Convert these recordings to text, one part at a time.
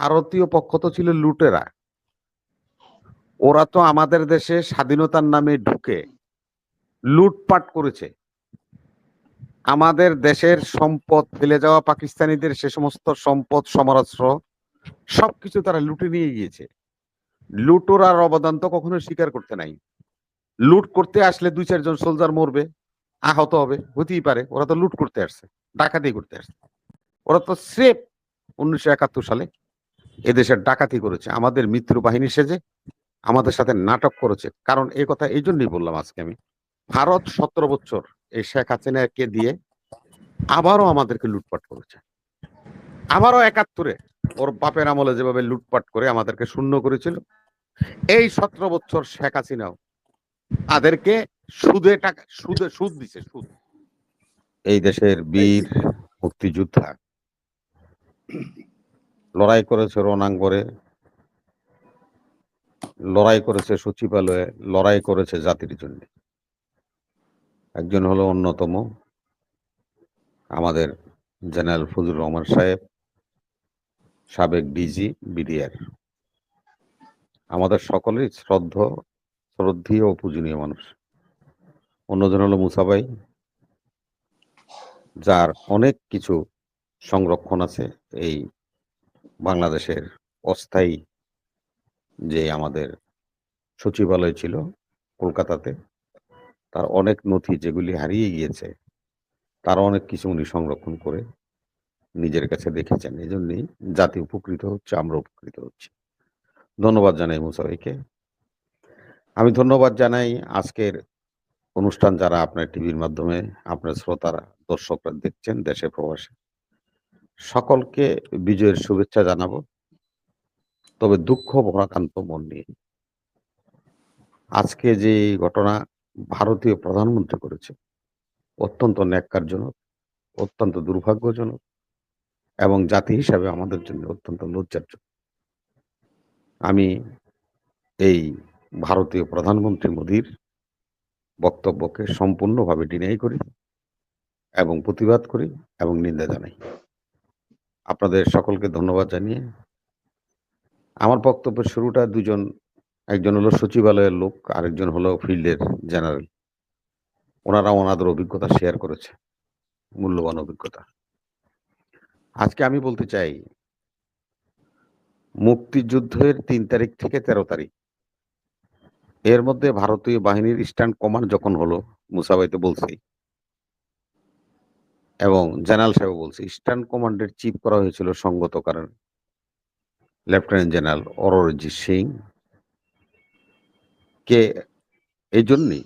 ভারতীয় পক্ষ তো ছিল লুটেরা। ওরা তো আমাদের দেশে স্বাধীনতার নামে ঢুকে লুটপাট করেছে। আমাদের দেশের সম্পদ ফেলে যাওয়া পাকিস্তানিদের সে সমস্ত সম্পদ সমরাস্ত্র সবকিছু তারা লুটে নিয়ে গিয়েছে। লুটোরার অবদান তো কখনো স্বীকার করতে নাই। লুট করতে আসলে দুই চারজন সোলজার মরবে, আহত হবে, হতেই পারে। ওরা তো লুট করতে আসছে, ডাকাতি করতে আসছে। ওরা তো স্রেফ উনিশশো একাত্তর সালে এদেশের ডাকাতি করেছে, আমাদের মিত্র বাহিনী সেজে আমাদের সাথে নাটক করেছে। কারণ এই কথা এই জন্যই বললাম আজকে আমি। ভারত সতেরো বছর এই শেখ হাসিনাকে দিয়ে আবারও আমাদেরকে লুটপাট করেছে। আবারও একাত্তরে ওর বাপের আমলে যেভাবে লুটপাট করে আমাদেরকে শূন্য করেছিল, এই সতেরো বছর শেখ হাসিনাও তাদেরকে সুদে টাকা, সুদে, সুদ দিছে, সুদ। এই দেশের বীর মুক্তিযোদ্ধা। লড়াই করেছে রণাঙ্গরে লড়াই করেছে সচিবালয়ে, লড়াই করেছে জাতির জন্য। একজন হলো অন্যতম আমাদের জেনারেল ফজলুর রহমান সাহেব, সাবেক ডিজি, বিডিআর। আমাদের সকলেই শ্রদ্ধ, শ্রদ্ধীয় ও পূজনীয় মানুষ। অন্যজন হলো মুসাবাই যার অনেক কিছু সংরক্ষণ আছে এই বাংলাদেশের অস্থায়ী যে আমাদের সচিবালয় ছিল কলকাতাতে, তার অনেক নথি যেগুলি হারিয়ে গিয়েছে তার অনেক কিছু উনি সংরক্ষণ করে নিজের কাছে রেখেছেন এই জন্যই জাতি উপকৃত হচ্ছে, আমরা উপকৃত হচ্ছি। ধন্যবাদ জানাই মুসাবাইকে আমি ধন্যবাদ জানাই আজকের অনুষ্ঠান যারা আপনার টিভির মাধ্যমে, আপনার শ্রোতারা, দর্শকরা দেখছেন দেশে প্রবাসে। সকলকে বিজয়ের শুভেচ্ছা জানাব। তবে দুঃখ ভরাকান্ত মন নিয়ে। আজকে যে ঘটনা ভারতীয় প্রধানমন্ত্রী করেছে, অত্যন্ত ন্যাক্কারজনক, অত্যন্ত দুর্ভাগ্যজনক এবং জাতি হিসাবে আমাদের জন্য অত্যন্ত লজ্জাজনক আমি এই ভারতীয় প্রধানমন্ত্রী মোদীর বক্তব্যকে সম্পূর্ণভাবে ডিনাই করি এবং প্রতিবাদ করি এবং নিন্দা জানাই। আপনাদের সকলকে ধন্যবাদ জানিয়ে আমার বক্তব্যের শুরুটা দুজন, একজন হলো সচিবালয়ের লোক, আরেকজন হলো ফিল্ডের জেনারেল। ওনারা ওনাদের অভিজ্ঞতা শেয়ার করেছে, মূল্যবান অভিজ্ঞতা। আজকে আমি বলতে চাই, মুক্তিযুদ্ধের তিন তারিখ থেকে তেরো তারিখ। এর মধ্যে ভারতীয় বাহিনীর ইস্টার্ন কমান্ড যখন হলো মুসাবাইতে বলছি এবং জেনারেল সাহেব বলছে, ইস্টার্ন কমান্ডের চিফ করা হয়েছিল সঙ্গত কারণে। Lieutenant general Arijit Singh. কে? এই জন্যই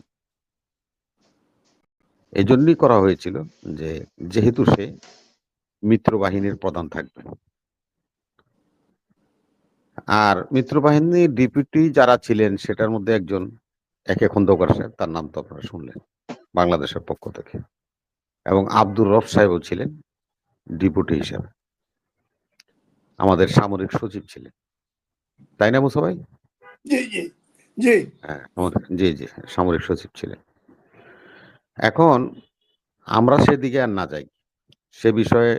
এই জন্যই করা হয়েছিল যে, যেহেতু সে মিত্র বাহিনীর প্রধান থাকবে। আর মিত্র বাহিনীর ডিপুটি যারা ছিলেন, সেটার মধ্যে একজন একে খন্দকার সাহেব, তার নাম তো আপনারা শুনলেন, বাংলাদেশের পক্ষ থেকে। এবং আব্দুর রফ সাহেবও ছিলেন ডিপুটি হিসাবে। আমাদের সামরিক সচিব ছিলেন। তাই না মুসা ভাই? জি জি জি। হ্যাঁ জি জি সামরিক সচিব ছিলেন। এখন আমরা সেদিকে আর না যাই। সে বিষয়ে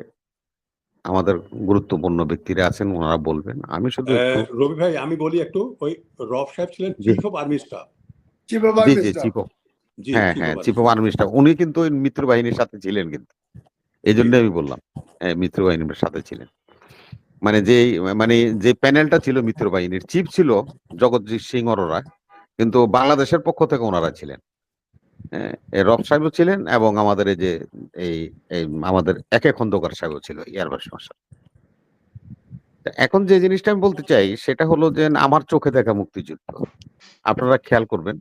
আমাদের গুরুত্বপূর্ণ ব্যক্তিরা আছেন ওনারা বলবেন। আমি শুধু রবি ভাই আমি বলি একটু ওই রফ সাহেব ছিলেন। Chief of army staff chief of G army staff জি হ্যাঁ হ্যাঁ চিফ অফ আর্মি স্টাফ উনি কিন্তু মিত্র বাহিনীর সাথে ছিলেন কিন্তু। এই জন্য আমি বললাম হ্যাঁ মিত্র বাহিনীর সাথে ছিলেন। মানে যে মানে যে প্যানেলটা ছিল মিত্র বাহিনীর চিফ ছিল জগৎজিৎ সিং অরোরা কিন্তু বাংলাদেশের পক্ষ থেকে ওনারা ছিলেন। হ্যাঁ রব সাহেবও ছিলেন এবং আমাদের এই যে এই আমাদের একে খন্দকার সাহেবও ছিল এয়ারবাস তা এখন যে জিনিসটা আমি বলতে চাই সেটা হলো যে আমার চোখে দেখা মুক্তিযুদ্ধ। আপনারা খেয়াল করবেন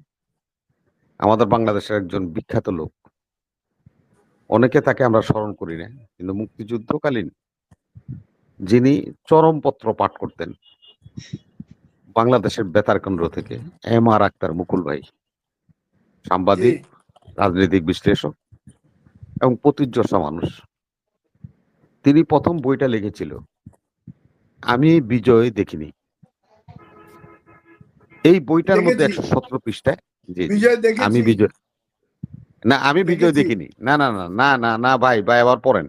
আমাদের বাংলাদেশের একজন বিখ্যাত লোক। অনেকে তাকে আমরা স্মরণ করি না কিন্তু মুক্তিযুদ্ধকালীন যিনি চরমপত্র পাঠ করতেন বাংলাদেশের বেতার কেন্দ্র থেকে এম আর আক্তার মুকুল ভাই সাংবাদিক রাজনৈতিক বিশ্লেষক এবং প্রতিযশা মানুষ। তিনি প্রথম বইটা লিখেছিল আমি বিজয় দেখিনি। এই বইটার মধ্যে একশো সতেরো পৃষ্ঠায় আমি বিজয় না আমি বিজয় দেখিনি। না না না না না না ভাই ভাই আবার পড়েন।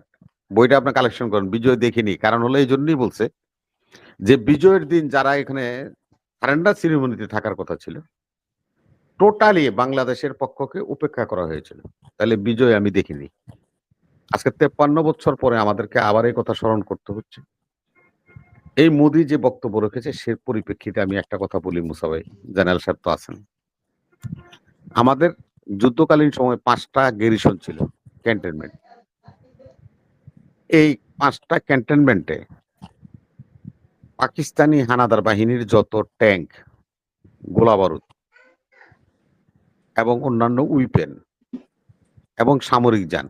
বইটা আপনি কালেকশন করেন। বিজয় দেখিনি। কারণ হলো এই জন্যই বলছে যে বিজয়ের দিন যারা এখানে সারেন্ডার সিরিমনিতে থাকার কথা ছিল টোটালি বাংলাদেশের পক্ষকে উপেক্ষা করা হয়েছিল। তাহলে বিজয় আমি দেখিনি। আজকে তেপ্পান্ন বছর পরে আমাদেরকে আবার এই কথা স্মরণ করতে হচ্ছে। এই মোদি যে বক্তব্য রেখেছে সে পরিপ্রেক্ষিতে আমি একটা কথা বলি মুসাভাই জেনারেল সাহেব তো আছেন। আমাদের যুদ্ধকালীন সময় পাঁচটা গেরিশন ছিল ক্যান্টনমেন্ট এই পাঁচটা ক্যান্টনমেন্টে পাকিস্তানি হানাদার বাহিনীর যত ট্যাঙ্ক গোলা বারুদ এবং অন্যান্য উইপেন এবং সামরিক যান,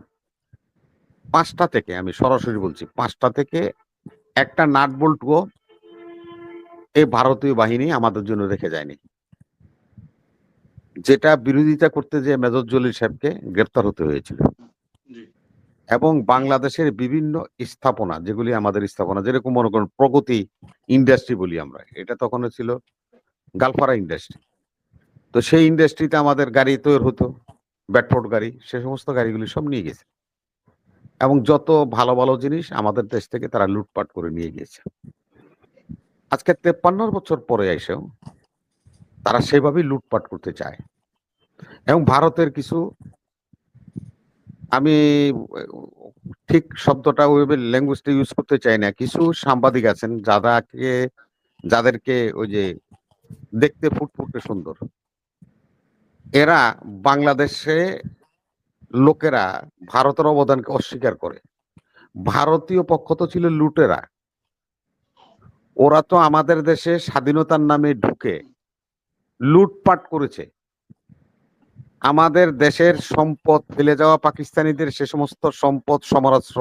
পাঁচটা থেকে, আমি সরাসরি বলছি, পাঁচটা থেকে একটা নাট এই ভারতীয় বাহিনী আমাদের জন্য রেখে যায়নি। যেটা বিরোধিতা করতে যে মেজর জলিল সাহেবকে গ্রেপ্তার হতে হয়েছিল। এবং বাংলাদেশের বিভিন্ন স্থাপনা যেগুলি আমাদের স্থাপনা যেরকম মনে করেন প্রগতি ইন্ডাস্ট্রি বলি আমরা এটা তখন ছিল গালফারা ইন্ডাস্ট্রি। তো সেই ইন্ডাস্ট্রিতে আমাদের গাড়ি তৈরি হতো ব্যাটফোর্ড গাড়ি সে সমস্ত গাড়িগুলি সব নিয়ে গেছে। এবং যত ভালো ভালো জিনিস আমাদের দেশ থেকে তারা লুটপাট করে নিয়ে গিয়েছে। আজকে তেপ্পান্ন বছর পরে এসেও তারা সেভাবেই লুটপাট করতে চায়। এবং ভারতের কিছু, আমি, ঠিক শব্দটা ওইভাবে ল্যাঙ্গুয়েজটা ইউজ করতে চাই না। কিছু সাংবাদিক আছেন, যাদাকে, যাদেরকে ওই যে দেখতে ফুটফুটে সুন্দর। এরা বাংলাদেশে লোকেরা ভারতের অবদানকে অস্বীকার করে। ভারতীয় পক্ষ তো ছিল লুটেরা। ওরা তো আমাদের দেশে স্বাধীনতার নামে ঢুকে লুটপাট করেছে। আমাদের দেশের সম্পদ ফেলে যাওয়া পাকিস্তানিদের সে সমস্ত সম্পদ সমরাস্ত্র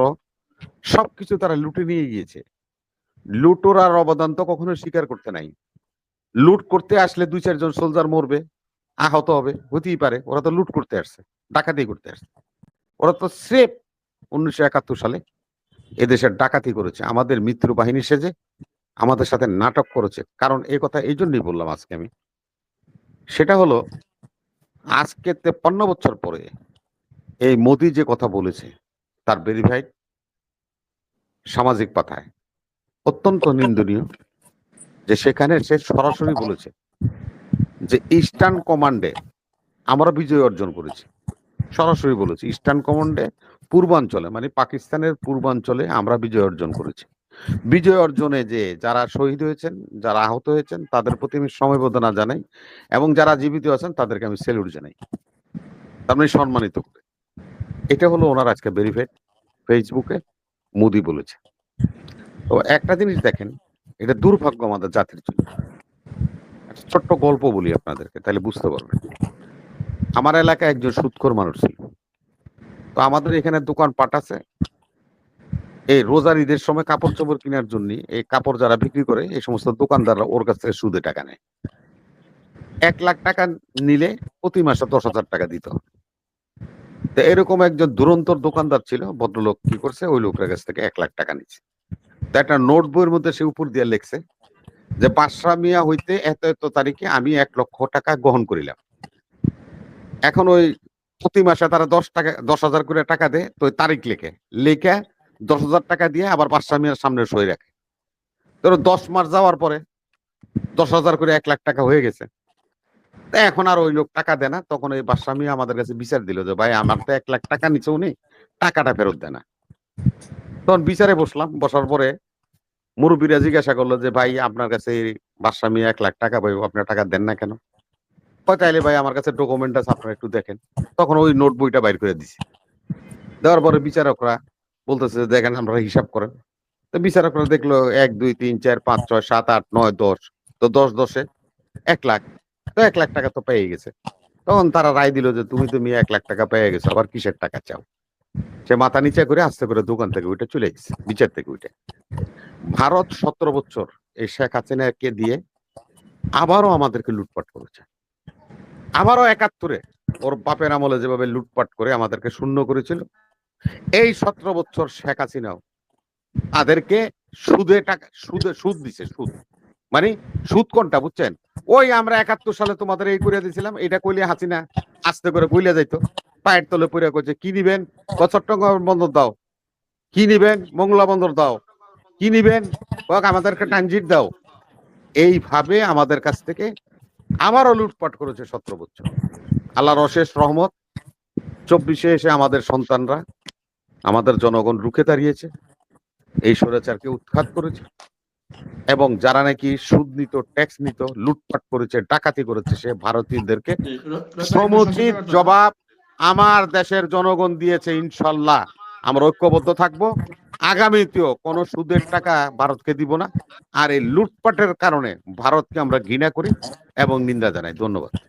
সবকিছু তারা লুটে নিয়ে গিয়েছে। লুটোরার অবদান তো কখনো স্বীকার করতে নাই। লুট করতে আসলে দুই চারজন সোলজার মরবে, আহত হবে, হতেই পারে, ওরা তো লুট করতে আসছে, ডাকাতি করতে আসছে। ওরা তো স্রেফ উনিশশো একাত্তর সালে এদেশের ডাকাতি করেছে, আমাদের মিত্র বাহিনী সেজে আমাদের সাথে নাটক করেছে। কারণ এই কথা এই জন্যই বললাম আজকে আমি। সেটা হলো আজকে তেপ্পান্ন বছর পরে এই মোদি যে কথা বলেছে, তার ভেরিফাইড সামাজিক পাতায় অত্যন্ত নিন্দনীয় যে সেখানে সে সরাসরি বলেছে যে ইস্টার্ন কমান্ডে আমরা বিজয় অর্জন করেছি। সরাসরি বলেছি, ইস্টার্ন কমান্ডে পূর্বাঞ্চলে মানে পাকিস্তানের পূর্বাঞ্চলে আমরা বিজয় অর্জন করেছি। বিজয় অর্জনে যে যারা শহীদ হয়েছেন, যারা আহত হয়েছেন, তাদের প্রতি আমি সমবেদনা জানাই এবং যারা জীবিত আছেন, তাদেরকে আমি স্যালুট জানাই। তার মানে সম্মানিত করে। এটা হলো ওনার আজকে ভেরিফাইড ফেসবুকে মোদি বলেছে। তো একটা জিনিস দেখেন, এটা দুর্ভাগ্য আমাদের জাতির জন্য। একটা ছোট্ট গল্প বলি আপনাদেরকে, তাহলে বুঝতে পারবেন। আমার এলাকায় একজন সুৎখোর মানুষ ছিল। তো আমাদের এখানে দোকান পাট আছে এই রোজার ঈদের সময় কাপড় চোপড় কেনার জন্য এই কাপড় যারা বিক্রি করে, এই সমস্ত দোকানদাররা ওর কাছ থেকে সুদে টাকা নেয়। এক লাখ টাকা নিলে প্রতি মাসে দশ হাজার টাকা দিত। তো এরকম একজন দুরন্তর দোকানদার ছিল, ভদ্রলোক কি করছে? ওই লোকের কাছ থেকে এক লাখ টাকা নিচ্ছে। তো একটা নোট বইয়ের মধ্যে সে উপর দিয়ে লিখছে যে পাঁচশা মিয়া হইতে এত এত তারিখে আমি এক লক্ষ টাকা গ্রহণ করিলাম। এখন ওই প্রতি মাসে তারা দশ টাকা, দশ হাজার করে টাকা দেয়, তো তারিখ লেখে। লেখে দশ হাজার টাকা দিয়ে আবার পাঁচশা মিয়ার সামনে সই রাখে। ধরো দশ মাস যাওয়ার পরে দশ হাজার করে এক লাখ টাকা হয়ে গেছে। এখন আর ওই লোক টাকা দেয় না। তখন ওই মিয়া আমাদের কাছে বিচার দিল যে, ভাই, আমার তো এক লাখ টাকা নিচে উনি টাকাটা ফেরত দেয় না। তখন বিচারে বসলাম। বসার পরে মুরব্বীরা জিজ্ঞাসা করল যে, ভাই, আপনার কাছে এই মিয়া এক লাখ টাকা পাইব আপনার টাকা দেন না কেন? তাইলে ভাই, আমার কাছে ডকুমেন্ট আছে, আপনারা একটু দেখেন। তখন ওই নোট বইটা বাইর করে দিছি। দেওয়ার পরে বিচারকরা বলতেছে দেখেন, আমরা হিসাব করেন। তো বিচারকরা দেখল এক, দুই, তিন, চার, পাঁচ, ছয়, সাত, আট, নয়, দশ। তো দশ দশে এক লাখ। তো এক লাখ টাকা তো পেয়ে গেছে। তখন তারা রায় দিল যে, তুমি তুমি এক লাখ টাকা পেয়ে গেছো, আবার কিসের টাকা চাও? সে মাথা নিচে করে আস্তে করে দোকান থেকে ওইটা চলে গেছে, বিচার থেকে ওইটা ভারত সতেরো বছর এই শেখ হাসিনাকে দিয়ে আবারও আমাদেরকে লুটপাট করেছে। আবারও একাত্তরে ওর বাপের আমলে যেভাবে লুটপাট করে আমাদেরকে শূন্য করেছিল এই সতেরো বছর শেখ হাসিনাও তাদেরকে সুদে টাকা, সুদে, সুদ দিছে, সুদ। মানে সুদ কোনটা, বুঝছেন? ওই আমরা একাত্তর সালে তোমাদের এই করে দিয়েছিলাম এটা কইলে হাসিনা আস্তে করে বইলে যাইতো। পায়ের তলে পড়ে কইছে, কি নিবেন? চট্টগ্রাম বন্দর দাও। কি নিবেন? মংলা বন্দর দাও। কি নিবেন? আমাদেরকে ট্রানজিট দাও। এইভাবে আমাদের কাছ থেকে আবারও লুটপাট করেছে সতেরো বছর। আল্লাহর অশেষ রহমত, চব্বিশে এসে আমাদের সন্তানরা আমাদের জনগণ রুখে দাঁড়িয়েছে, এই স্বৈরাচারকে উৎখাত করেছে এবং যারা নাকি সুদ নিত ট্যাক্স নিত, লুটপাট করেছে, ডাকাতি করেছে, সে ভারতীয়দেরকে সমুচিত জবাব আমার দেশের জনগণ দিয়েছে ইনশাল্লাহ। আমরা ঐক্যবদ্ধ থাকব। আগামীতেও কোন সুদের টাকা ভারতকে দিব না। আর এই লুটপাটের কারণে ভারতকে আমরা ঘৃণা করি এবং নিন্দা জানাই। ধন্যবাদ।